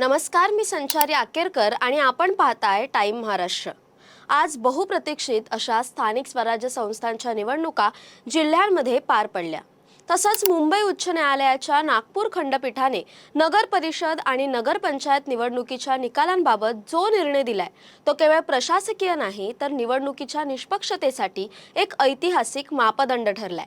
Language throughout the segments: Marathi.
नमस्कार मी संचारी आकेरकर आणि आपण पाहताय टाईम महाराष्ट्र. आज बहुप्रतीक्षित अशा स्थानिक स्वराज्य संस्थांच्या निवडणुका जिल्ह्यांमध्ये पार पडल्या. तसंच मुंबई उच्च न्यायालयाच्या नागपूर खंडपीठाने नगर परिषद आणि नगरपंचायत निवडणुकीच्या निकालांबाबत जो निर्णय दिलाय तो केवळ प्रशासकीय नाही तर निवडणुकीच्या निष्पक्षतेसाठी एक ऐतिहासिक मापदंड ठरलाय.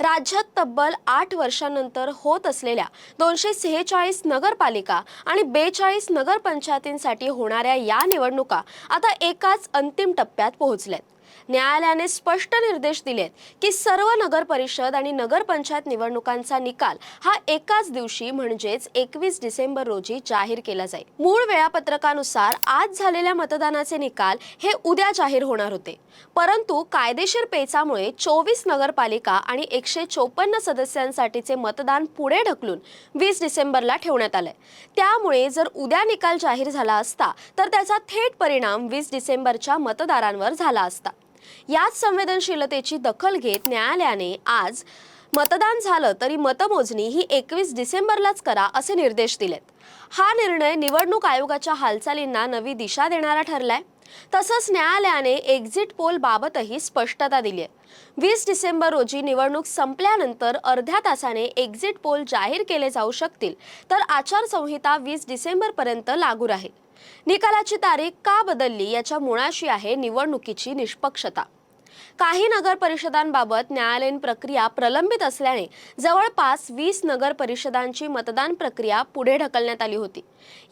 राज्यात तब्बल आठ वर्षांनंतर होत असलेल्या दोनशे सेहेचाळीस नगरपालिका आणि बेचाळीस नगरपंचायतींसाठी होणाऱ्या या निवडणुका आता एकाच अंतिम टप्प्यात पोहोचल्यात. न्यायालयाने स्पष्ट निर्देश दिलेत की सर्व नगर परिषद आणि नगरपंचायत निवडणुकांचा निकाल हा एकाच दिवशी म्हणजेच एकवीस डिसेंबर रोजी जाहीर केला जाईल. मूळ वेळापत्रकानुसार आज झालेल्या मतदानाचे निकाल हे उद्या जाहीर होणार होते. परंतु कायदेशीर पेचामुळे चोवीस नगरपालिका आणि एकशे चोपन्न सदस्यांसाठीचे मतदान पुढे ढकलून वीस डिसेंबरला ठेवण्यात आलंय. त्यामुळे जर उद्या निकाल जाहीर झाला असता तर त्याचा थेट परिणाम वीस डिसेंबरच्या मतदारांवर झाला असता. याच संवेदनशीलतेची दखल घेत न्यायालयाने आज मतदान झालं तरी मतमोजणी ही एकवीस डिसेंबरलाच करा असे निर्देश दिलेत. हा निर्णय निवडणूक आयोगाच्या हालचालींना नवी दिशा देणारा ठरलाय. तसंच न्यायालयाने एक्झिट पोल बाबतही स्पष्टता दिली आहे. वीस डिसेंबर रोजी निवडणूक संपल्यानंतर अर्ध्या तासाने एक्झिट पोल जाहीर केले जाऊ शकतील तर आचारसंहिता वीस डिसेंबरपर्यंत लागू राहील. निकालाची तारीख का बदलली याच्या मुळाशी आहे निवडणुकीची निष्पक्षता. काही नगर परिषदांबाबत न्यायालयीन प्रक्रिया प्रलंबित असल्याने जवळपास वीस नगर परिषदांची मतदान प्रक्रिया पुढे ढकलण्यात आली होती.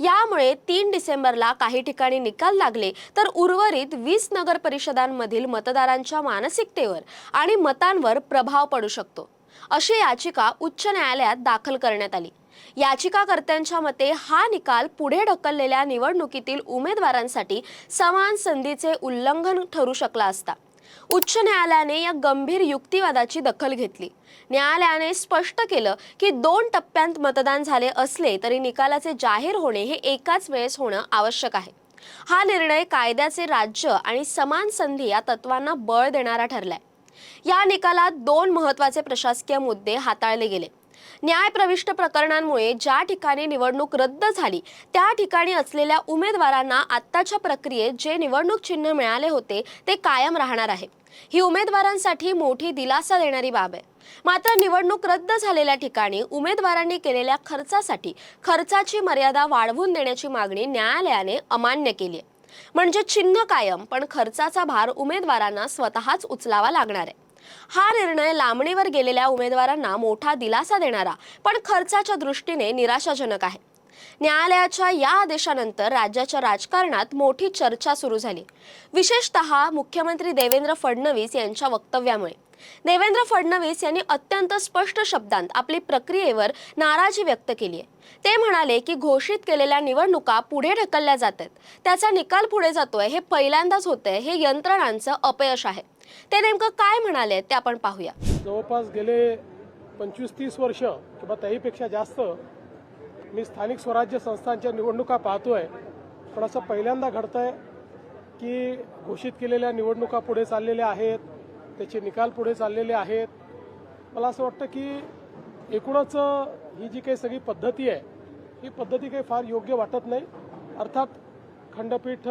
यामुळे तीन डिसेंबरला काही ठिकाणी निकाल लागले तर उर्वरित वीस नगर परिषदांमधील मतदारांच्या मानसिकतेवर आणि मतांवर प्रभाव पडू शकतो अशी याचिका उच्च न्यायालयात दाखल करण्यात आली. याचिकाकर्त्यांच्या मते हा निकाल पुढे ढकललेल्या निवडणुकीतील उमेदवारांसाठी समान संधीचे उल्लंघन ठरू शकला असता. उच्च न्यायालयाने या गंभीर युक्तिवादाची दखल घेतली. न्यायालयाने स्पष्ट केलं की दोन टप्प्यांत मतदान झाले असले तरी निकालाचे जाहीर होणे हे एकाच वेळेस होणं आवश्यक आहे. हा निर्णय कायद्याचे राज्य आणि समान संधी या तत्वांना बळ देणारा ठरलाय. या निकालात दोन महत्त्वाचे प्रशासकीय मुद्दे हाताळले गेले. न्यायप्रविष्ट प्रकरणांमुळे ज्या ठिकाणी निवडणूक रद्द झाली त्या ठिकाणी असलेल्या उमेदवारांना आत्ताच्या प्रक्रियेत जे निवडणूक चिन्ह मिळाले होते ते कायम राहणार आहे. ही उमेदवारांसाठी मोठी दिलासा देणारी बाब आहे. मात्र निवडणूक रद्द झालेल्या ठिकाणी उमेदवारांनी केलेल्या खर्चासाठी खर्चाची मर्यादा वाढवून देण्याची मागणी न्यायालयाने अमान्य केली आहे. म्हणजे चिन्ह कायम पण खर्चाचा भार उमेदवारांना स्वतःच उचलावा लागणार आहे. हा निर्णय लांबणीवर गेलेल्या उमेदवारांना मोठा दिलासा देणारा पण खर्चाच्या दृष्टीने निराशाजनक आहे. न्यायालयाच्या या आदेशानंतर राज्याच्या राजकारणात मोठी चर्चा सुरू झाली. विशेषतः मुख्यमंत्री देवेंद्र फडणवीस यांच्या वक्तव्यामुळे. देवेंद्र फडणवीस यांनी अत्यंत स्पष्ट शब्दांत आपली प्रक्रियेवर नाराजी व्यक्त केली आहे. ते म्हणाले की घोषित केलेल्या निवडणुका पुढे ढकलल्या जातात. त्याचा निकाल पुढे जातोय हे पहिल्यांदाच होतंय हे यंत्रणांचं अपयश आहे. ते नेमकं काय म्हणाले ते आपण पाहूया. जवळपास गेले पंचवीस तीस वर्ष किंवा त्याहीपेक्षा जास्त मी स्थानिक स्वराज्य संस्थांच्या निवडणुका पाहतोय. पण असं पहिल्यांदा घडतंय की घोषित केलेल्या निवडणुका पुढे चाललेल्या आहेत त्याचे निकाल पुढे चाललेले आहेत. मला असं वाटतं की एकूणच ही जी काही सगळी पद्धती आहे ही पद्धती काही फार योग्य वाटत नाही. अर्थात खंडपीठ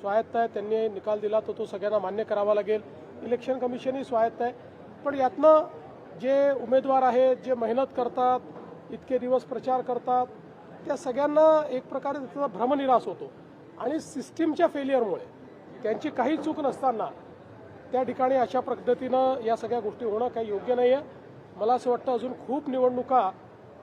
स्वायत्त आहे त्यांनी निकाल दिला तर तो सगळ्यांना मान्य करावा लागेल. इलेक्शन कमिशनही स्वायत्त आहे. पण यातनं जे उमेदवार आहेत जे मेहनत करतात इतके दिवस प्रचार करतात त्या सगळ्यांना एक प्रकारे त्याचा भ्रमनिराश होतो. आणि सिस्टीमच्या फेलियरमुळे त्यांची काही चूक नसताना त्या ठिकाणी अशा पद्धतीनं या सगळ्या गोष्टी होणं काही योग्य नाही आहे मला असं वाटतं अजून खूप निवडणुका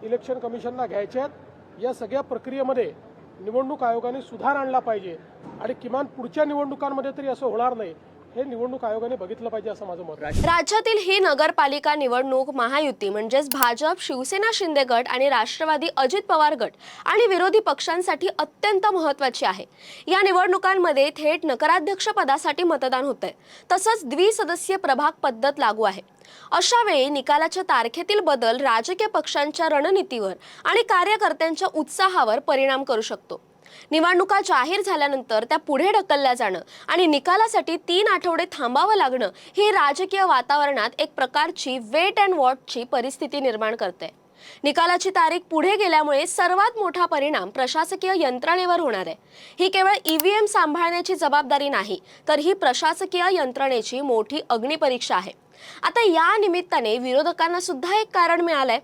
इलेक्शन कमिशनला घ्यायच्या आहेत. या सगळ्या प्रक्रियेमध्ये निवडणूक आयोगाने सुधार आणला पाहिजे. आणि किमान पुढच्या निवडणुकांमध्ये तरी असं होणार नाही. हे निवडणूक आयोगाने बघितलं पाहिजे असं माझं मत राज्यातील ही नगरपालिका निवडणूक महायुती म्हणजेच भाजप शिवसेना शिंदे गट आणि राष्ट्रवादी अजित पवार गट आणि विरोधी पक्षांसाठी अत्यंत महत्वाची आहे. या निवडणुकांमध्ये थेट नगराध्यक्ष पदासाठी मतदान होतंय. तसंच द्विसदस्यीय प्रभाग पद्धत लागू आहे. अशा वेळी निकालाच्या तारखेतील बदल राजकीय पक्षांच्या रणनीतीवर आणि कार्यकर्त्यांच्या उत्साहावर परिणाम करू शकतो. निवडणुका जाहीर झाल्यानंतर त्या पुढे ढकलल्या जाणं आणि निकालासाठी तीन आठवडे थांबावं लागणं ही राजकीय वातावरणात एक प्रकारची वेट अँड वॉटची परिस्थिती निर्माण करते निकालाची तारीख पुढे गेल्यामुळे सर्वात मोठा परिणाम प्रशासकीय यंत्रणेवर होणार आहे. ही केवळ ईव्हीएम सांभाळण्याची जबाबदारी नाही तर ही प्रशासकीय यंत्रणेची मोठी अग्निपरीक्षा आहे. आता या निमित्ताने विरोधकांना सुद्धा एक कारण मिळालंय.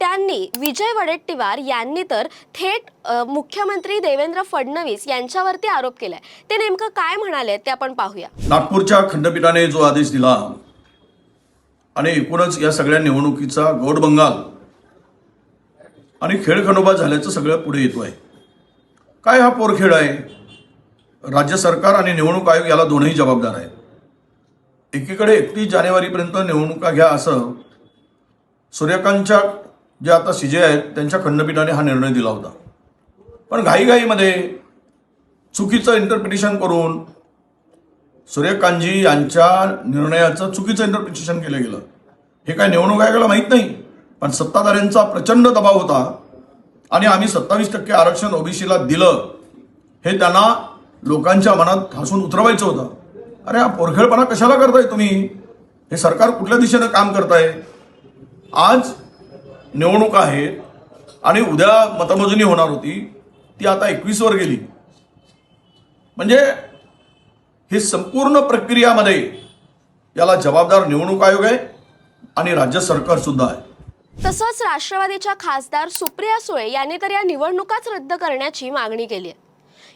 त्यांनी विजय वडेट्टीवार यांनी तर थेट मुख्यमंत्री देवेंद्र फडणवीस यांच्यावरती आरोप केलाय. ते नेमकं काय म्हणाले ते आपण पाहूया. नागपूरच्या खंडपीठाने जो आदेश दिला आणि एकूणच या सगळ्या निवडणुकीचा गौडबंगाल आणि खेळ खंडोबा झाल्याचं सगळं पुढे येतो आहे. काय हा पोरखेळ आहे? राज्य सरकार आणि निवडणूक आयोग याला दोनही जबाबदार आहेत. एकीकडे एकतीस जानेवारीपर्यंत निवडणुका घ्या असं सूर्यकांतच्या जे आता सीजे आहेत त्यांच्या खंडपीठाने हा निर्णय दिला होता. पण घाईघाईमध्ये चुकीचं इंटरप्रिटेशन करून सूर्यकांतजी यांच्या निर्णयाचं चुकीचं इंटरप्रिटेशन केलं गेलं. हे काय निवडणूक आयोगाला माहीत नाही? पण सत्ताधाऱ्यांचा प्रचंड दबाव होता आणि आम्ही सत्तावीस टक्के आरक्षण ओबीसीला दिलं हे त्यांना लोकांच्या मनात हसून उतरवायचं होतं. अरे हा पोरखेळपणा कशाला करताय तुम्ही? हे सरकार कुठल्या दिशेनं काम करताय? आज निवडणूक आहे आणि उद्या मतमोजणी होणार होती ती आता एकवीसवर गेली. म्हणजे ही संपूर्ण प्रक्रियामध्ये याला जबाबदार निवडणूक आयोग आहे आणि राज्य सरकार सुद्धा आहे. तसंच राष्ट्रवादीच्या खासदार सुप्रिया सुळे यांनी तर या निवडणुकाच रद्द करण्याची मागणी केली आहे.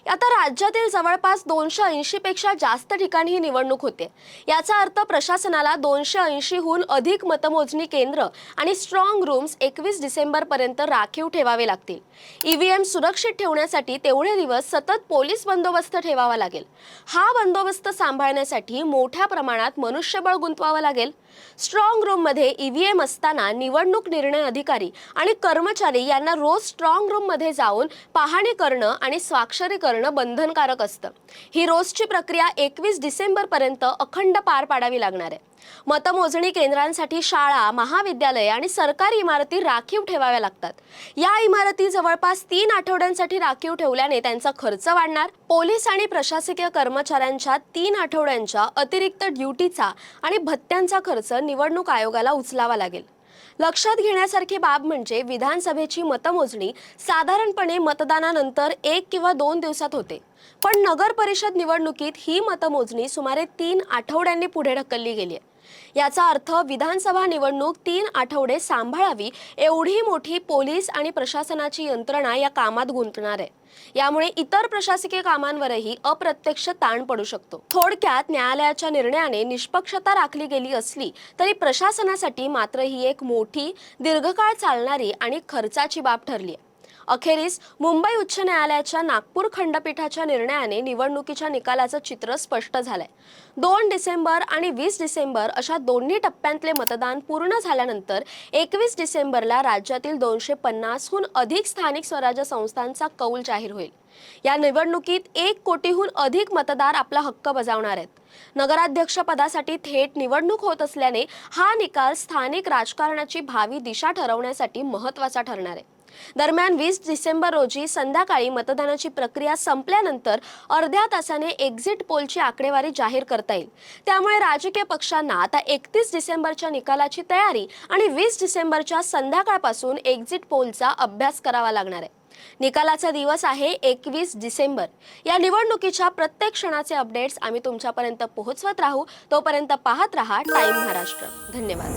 आता राज्यातील जवळपास दोनशे ऐंशी पेक्षा जास्त ठिकाणी ही निवडणूक होते. याचा अर्थ प्रशासनाला दोनशे ऐंशीहून अधिक मतमोजणी केंद्र आणि स्ट्रॉंग रूम्स एकवीस डिसेंबरपर्यंत राखीव ठेवावे लागतील. ईव्हीएम सुरक्षित ठेवण्यासाठी तेवढे दिवस सतत पोलीस बंदोबस्त ठेवावा लागेल. हा बंदोबस्त सांभाळण्यासाठी मोठ्या प्रमाणात मनुष्यबळ गुंतवावं लागेल. स्ट्रॉंग रूममध्ये ईव्हीएम असताना निवडणूक निर्णय अधिकारी आणि कर्मचारी यांना रोज स्ट्रॉंग रूममध्ये जाऊन पाहणी करणं आणि स्वाक्षरी करणं बंधनकारक असतं. ही रोजची प्रक्रिया एकवीस डिसेंबर पर्यंत अखंड पार पाडावी लागणार आहे. मतमोजणी केंद्रांसाठी शाळा महाविद्यालय आणि सरकारी इमारती राखीव ठेवाव्या लागतात. या इमारती जवळपास तीन आठवड्यांसाठी राखीव ठेवल्याने त्यांचा खर्च वाढणार. पोलीस आणि प्रशासकीय कर्मचाऱ्यांच्या तीन आठवड्यांच्या अतिरिक्त ड्युटीचा आणि भत्त्यांचा खर्च निवडणूक आयोगाला उचलावा लागेल. लक्षात घेण्यासारखी बाब म्हणजे विधानसभेची मतमोजणी साधारणपणे मतदानानंतर एक किंवा दोन दिवसात होते. पण नगर परिषद निवडणुकीत ही मतमोजणी सुमारे तीन आठवड्यांनी पुढे ढकलली गेली आहे. याचा अर्थ विधानसभा निवडणूक तीन आठवडे सांभाळावी एवढी मोठी पोलीस आणि प्रशासनाची यंत्रणा या कामात गुंतणार आहे. यामुळे इतर प्रशासकीय कामांवरही अप्रत्यक्ष ताण पडू शकतो. थोडक्यात न्यायालयाच्या निर्णयाने निष्पक्षता राखली गेली असली तरी प्रशासनासाठी मात्र ही एक मोठी दीर्घकाळ चालणारी आणि खर्चाची बाब ठरली आहे अखेरीस मुंबई उच्च न्यायालयाच्या नागपूर खंडपीठाच्या निर्णयाने निवडणुकीच्या निकालाचं चित्र स्पष्ट झालंय. दोन डिसेंबर आणि वीस डिसेंबर अशा दोन्ही टप्प्यांतले मतदान पूर्ण झाल्यानंतर एकवीस डिसेंबरला राज्यातील दोनशे पन्नासहून अधिक स्थानिक स्वराज्य संस्थांचा कौल जाहीर होईल. या निवडणुकीत एक कोटीहून अधिक मतदार आपला हक्क बजावणार आहेत. नगराध्यक्ष पदासाठी थेट निवडणूक होत असल्याने हा निकाल स्थानिक राजकारणाची भावी दिशा ठरवण्यासाठी महत्त्वाचा ठरणार आहे. दरम्यान वीस डिसेंबर रोजी संध्याकाळी मतदानाची प्रक्रिया संपल्यानंतर अर्ध्या तासाने एक्झिट पोलची आकडेवारी जाहीर करता येईल. त्यामुळे राजकीय पक्षांना आता एकतीस डिसेंबरच्या निकालाची तयारी आणि वीस डिसेंबरच्या संध्याकाळपासून एक्झिट पोलचा अभ्यास करावा लागणार आहे. निकालाचा दिवस आहे एकवीस डिसेंबर. या निवडणुकीच्या प्रत्येक क्षणाचे अपडेट्स आम्ही तुमच्यापर्यंत पोहोचवत राहू. तोपर्यंत पाहत रहा टाइम महाराष्ट्र. धन्यवाद.